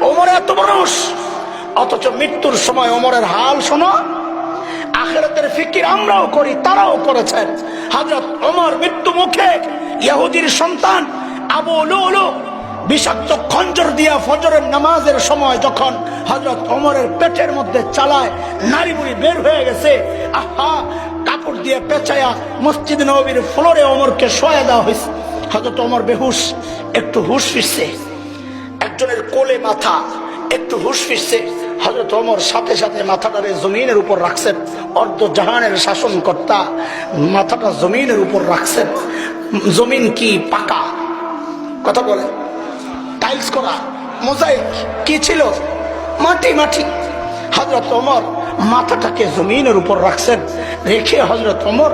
ওমর এত মানুষ। অথচ মৃত্যুর সময় ওমরের হাল শোনো। আখেরাতের ফিকির আমরাও করি, তারাও করেছেন। হজরত ওমর মৃত্যু মুখে ইহুদির সন্তান আবু লুলু বিষাক্ত খঞ্জর দিয়া ফজরের নামাজের সময় যখন হজরত ওমরের পেটের মধ্যে চালায় নারী বুড়ি বের হয়ে গেছে, আহা, কাপড় দিয়ে পেঁচায়া মসজিদ নবীর ফ্লোরে অমরকে শোয়া দেওয়া হয়েছে হজরত অমর বেহুশ, একটু হুশ ফিরছে। একজনের কোলে মাথা, একটু হুশ ফিরছে। হজরত ওমর সাথে সাথে মাথাটারে জমিনের উপর রাখছেন অর্ধ জাহানের শাসনকর্তা মাথাটা জমিনের উপর রাখছেন জমিন কি পাকা? কথা বলে। টাইলস করা। মোজাইক কি ছিল? মাটি মাটি। হজরত ওমর মাথাটাকে জমিনের উপর রাখছেন। রেখে হজরত অমর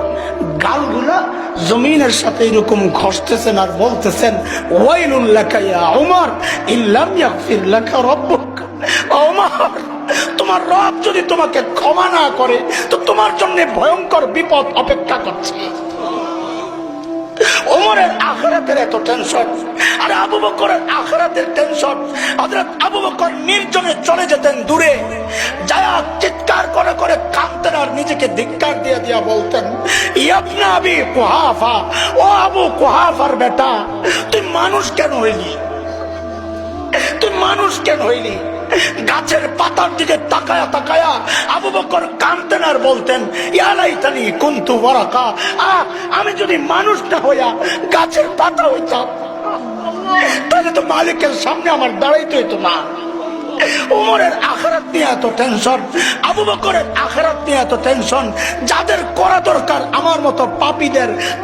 গালগুলা জমিনের সাথে এরকম ঘষতেছেন আর বলতেছেন তোমার রব যদি তোমাকে ক্ষমা না করে, তো তোমার জন্য ভয়ঙ্কর বিপদ অপেক্ষা করছে। ওমরের আখরাতের এত টেনশন আর আবু বকরের আখরাতের টেনশন হযরত আবু বকর নির্জনে চলে যেতেন দূরে, যায়া চিৎকার করে করে কাঁদতেন আর নিজেকে ধিক্কার দিয়ে দিয়া বলতেন, ইয়াবনা আবি কুহাফা, ও আবু কুহাফার বেটা, তুই মানুষ কেন হইলি? তুই মানুষ কেন হইলি? গাছের পাতার দিকে তাকায়া তাকায়া আবু বকর কানতেন আর বলতেন ইয়ালাইতানি কুন্তু ওয়ারাকা। আহ আমি যদি মানুষ না হইয়া গাছের পাতা হইতাম, তাহলে তো মালিকের সামনে আমার দাঁড়াইতে হইতো না। উমরের আখরাত নিয়ে এত টেনশন আবু বকরের আখরাত নিয়ে এত টেনশন যাদের করা দরকার আমার মতো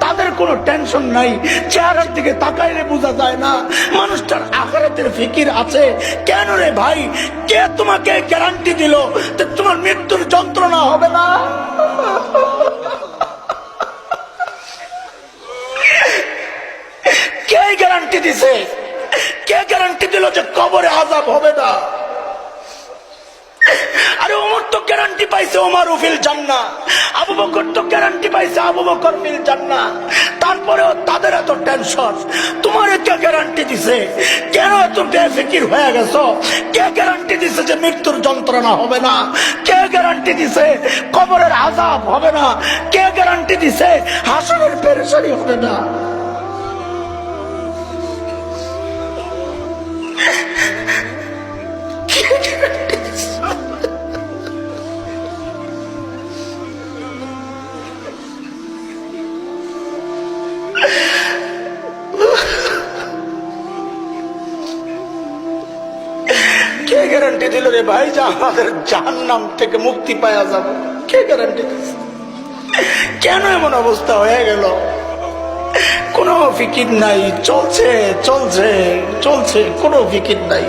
তাদের কোনো টেনশন নাই। চেহারার দিকে তাকাইলে বোঝা যায় না, মানুষটার আখরাতের ফিকির আছে। কেন রে ভাই? কে তোমাকে গ্যারান্টি দিল যে তোমার মৃত্যুর যন্ত্রণা হবে না? কে গ্যারান্টি দিছে? কে গ্যারান্টি দিল যে কবরে আজাব হবে না আরে ওমর তো গ্যারান্টি পাইছে ওমর উফিল জান্না আবু বকর তো গ্যারান্টি পাইছে আবু বকর ফিল জান্না তারপরেও তাদের এত টেনশন। তোমার কে গ্যারান্টি দিছে? কেন এত বেফিকির হয়ে গেছো? কে গ্যারান্টি দিছে যে মৃত্যুর যন্ত্রণা হবে না? কে গ্যারান্টি দিছে কবরের আজাব হবে না? কে গ্যারান্টি দিছে হাসনের পেরেশানি হবে না? কে গ্যারান্টি দিল রে ভাই যে আমাদের জাহান নাম থেকে মুক্তি পাওয়া যাবে? কে গ্যারান্টি দিচ্ছে কেন এমন অবস্থা হয়ে গেল? কোনো ফিকির নাই, চলছে চলছে চলছে, কোনো ফিকির নাই।